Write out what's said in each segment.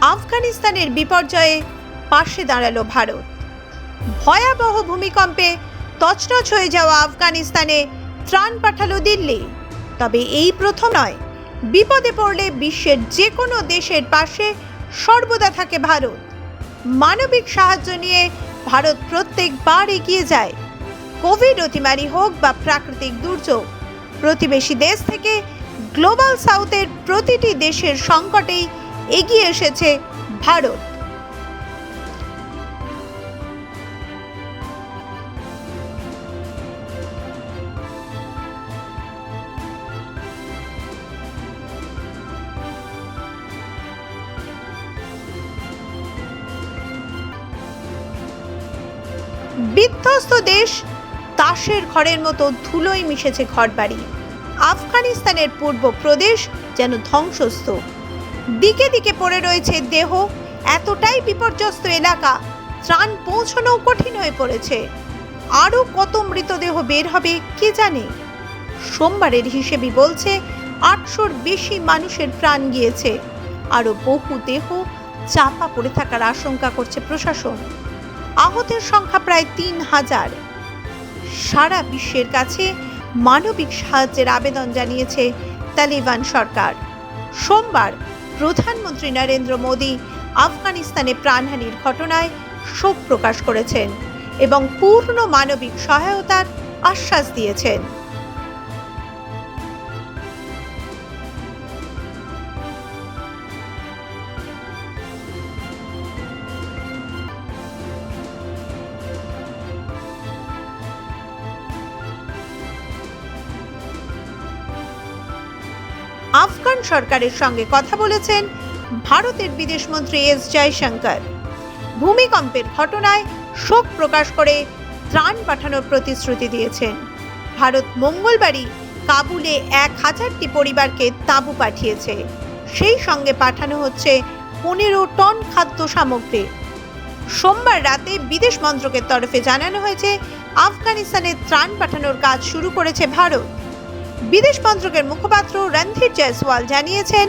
আফগানিস্তানের বিপর্যয়ে পাশে দাঁড়াল ভারত। ভয়াবহ ভূমিকম্পে তছনছ হয়ে যাওয়া আফগানিস্তানে ত্রাণ পাঠালো দিল্লি। তবে এই প্রথম নয়, বিপদে পড়লে বিশ্বের যে কোনো দেশের পাশে সর্বদা থাকে ভারত। মানবিক সাহায্য নিয়ে ভারত প্রত্যেকবার এগিয়ে যায়। কোভিড অতিমারি হোক বা প্রাকৃতিক দুর্যোগ, প্রতিবেশী দেশ থেকে গ্লোবাল সাউথের প্রতিটি দেশের সংকটেই এগিয়ে এসেছে ভারত। বিধ্বস্ত দেশ তাসের ঘরের মতো ধুলোয় মিশেছে ঘরবাড়ি। আফগানিস্তানের পূর্ব প্রদেশ যেন ধ্বংসস্ত দিকে দিকে পড়ে রয়েছে দেহ। এতটাই বিপর্যস্ত এলাকা, ত্রাণ পৌঁছানো কঠিন হয়ে পড়েছে। আরও কত মৃতদেহ বের হবে কে জানে? সোমবারের হিসেবে বলছে, আটশোর বেশি মানুষের প্রাণ গিয়েছে। আরও বহু দেহ চাপা পড়ে থাকার আশঙ্কা করছে প্রশাসন। আহতের সংখ্যা প্রায় তিন হাজার। সারা বিশ্বের কাছে মানবিক সাহায্যের আবেদন জানিয়েছে তালিবান সরকার। সোমবার প্রধানমন্ত্রী নরেন্দ্র মোদী আফগানিস্তানে প্রাণহানির ঘটনায় শোক প্রকাশ করেছেন এবং পূর্ণ মানবিক সহায়তার আশ্বাস দিয়েছেন। আফগান সরকারের সঙ্গে কথা বলেছেন ভারতের বিদেশমন্ত্রী এস জয়শঙ্কর। ভূমিকম্পের ঘটনায় শোক প্রকাশ করে ত্রাণ পাঠানোর প্রতিশ্রুতি দিয়েছেন। ভারত মঙ্গলবারই কাবুলে এক হাজারটি পরিবারকে তাঁবু পাঠিয়েছে। সেই সঙ্গে পাঠানো হচ্ছে পনেরো টন খাদ্য সামগ্রী। সোমবার রাতে বিদেশ মন্ত্রকের তরফে জানানো হয়েছে, আফগানিস্তানে ত্রাণ পাঠানোর কাজ শুরু করেছে ভারত। বিদেশ মন্ত্রকের মুখপাত্র রণধীর জয়সওয়াল জানিয়েছেন,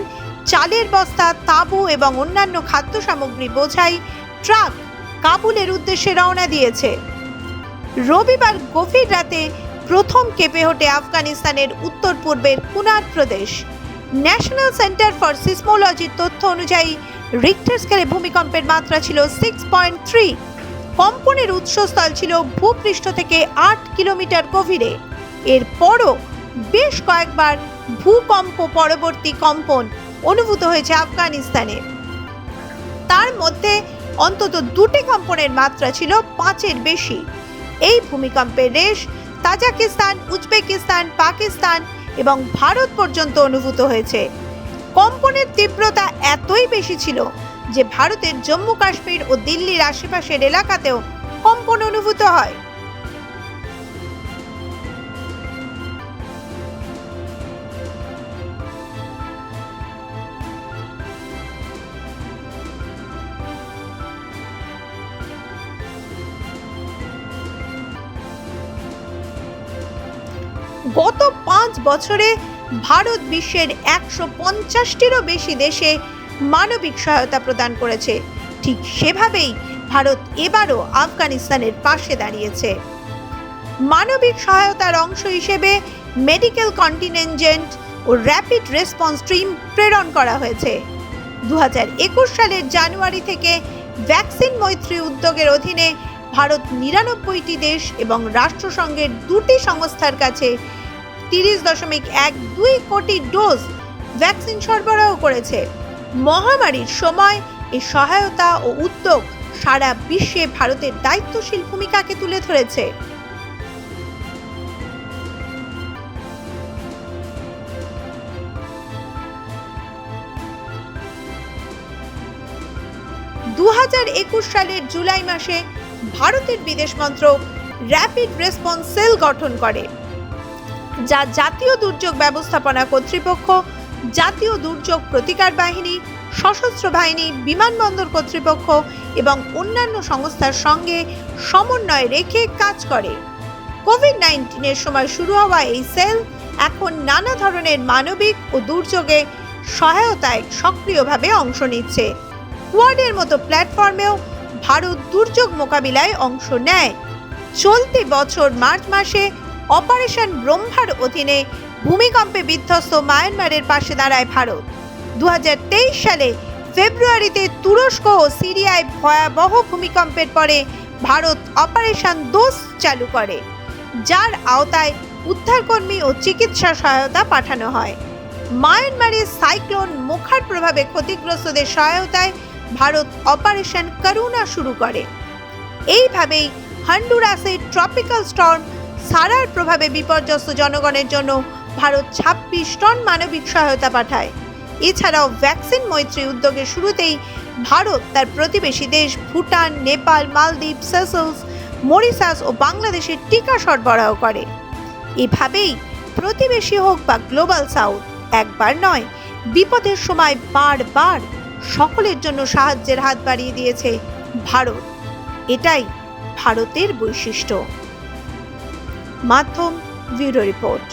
চালের বস্তা, তাঁবু এবং অন্যান্য খাদ্য সামগ্রী বোঝাই ট্রাক কাবুলের উদ্দেশ্যে রওনা দিয়েছে। রবিবার গভীর রাতে প্রথম কেঁপে ওঠে আফগানিস্তানের উত্তর পূর্বের কুনার প্রদেশ। ন্যাশনাল সেন্টার ফর সিসমোলজির তথ্য অনুযায়ী রিক্টার স্কেলে ভূমিকম্পের মাত্রা ছিল সিক্স পয়েন্ট থ্রি কম্পনের উৎসস্থল ছিল ভূপৃষ্ঠ থেকে আট কিলোমিটার গভীরে। এরপরও বেশ কয়েকবার ভূকম্প পরবর্তী কম্পন অনুভূত হয়েছে আফগানিস্তানে। তার মধ্যে অন্তত দুটি কম্পনের মাত্রা ছিল পাঁচের বেশি। এই ভূমিকম্পের রেশ তাজাকিস্তান, উজবেকিস্তান, পাকিস্তান এবং ভারত পর্যন্ত অনুভূত হয়েছে। কম্পনের তীব্রতা এতই বেশি ছিল যে ভারতের জম্মু কাশ্মীর ও দিল্লির আশেপাশের এলাকাতেও কম্পন অনুভূত হয়। গত পাঁচ বছরে ভারত বিশ্বের একশো পঞ্চাশটিরও বেশি দেশে মানবিক সহায়তা প্রদান করেছে। ঠিক সেভাবেই ভারত এবারও আফগানিস্তানের পাশে দাঁড়িয়েছে। মানবিক সহায়তার অংশ হিসেবে মেডিকেল কন্টিনেনজেন্ট ও র্যাপিড রেসপন্স টিম প্রেরণ করা হয়েছে। দু হাজার একুশ সালের জানুয়ারি থেকে ভ্যাকসিন মৈত্রী উদ্যোগের অধীনে ভারত নিরানব্বইটি দেশ এবং রাষ্ট্রসংঘের দুটি সংস্থার কাছে তিরিশ দশমিক এক দুই কোটি ডোজ ভ্যাকসিন সরবরাহ করেছে। মহামারীর সময় এই সহায়তা ও উদ্যোগ সারা বিশ্বে ভারতের দায়িত্বশীল ভূমিকাকে তুলে ধরেছে। দু হাজার একুশ সালের জুলাই মাসে ভারতের বিদেশ মন্ত্রক র্যাপিড রেসপন্স সেল গঠন করে, যা জাতীয় দুর্যোগ ব্যবস্থাপনা কর্তৃপক্ষ, জাতীয় দুর্যোগ প্রতিকার বাহিনী, সশস্ত্র বাহিনী, বিমানবন্দর কর্তৃপক্ষ এবং অন্যান্য সংস্থার সঙ্গে সমন্বয় রেখে কাজ করে। কোভিড নাইন্টিনের সময় শুরু হওয়া এই সেল এখন নানা ধরনের মানবিক ও দুর্যোগে সহায়তায় সক্রিয়ভাবে অংশ নিচ্ছে। কোয়াডের মতো প্ল্যাটফর্মেও ভারত দুর্যোগ মোকাবিলায় অংশ নেয়। চলতি বছর মার্চ মাসে অপারেশন ব্রহ্মার অধীনে ভূমিকম্পে বিধ্বস্ত মায়ানমারের পাশে দাঁড়ায় ভারত। দু হাজার তেইশ সালে ফেব্রুয়ারিতে তুরস্ক ও সিরিয়ায় ভয়াবহ ভূমিকম্পের পরে ভারত অপারেশন দোষ চালু করে, যার আওতায় উদ্ধারকর্মী ও চিকিৎসা সহায়তা পাঠানো হয়। মায়ানমারের সাইক্লোন মুখার প্রভাবে ক্ষতিগ্রস্তদের সহায়তায় ভারত অপারেশন করুণা শুরু করে। এইভাবেই হন্ডুরাসের ট্রপিক্যাল স্টর্ম সারার প্রভাবে বিপর্যস্ত জনগণের জন্য ভারত ছাব্বিশ টন মানবিক সহায়তা পাঠায়। এছাড়াও ভ্যাকসিন মৈত্রী উদ্যোগের শুরুতেই ভারত তার প্রতিবেশী দেশ ভুটান, নেপাল, মালদ্বীপ, সেসেলস, মরিশাস ও বাংলাদেশের টিকা সরবরাহ করে। এভাবেই প্রতিবেশী হোক বা গ্লোবাল সাউথ একবার নয়, বিপদের সময় বারবার সকলের জন্য সাহায্যের হাত বাড়িয়ে দিয়েছে ভারত। এটাই ভারতের বৈশিষ্ট্য। মাধ্যম ব্যুরো রিপোর্ট।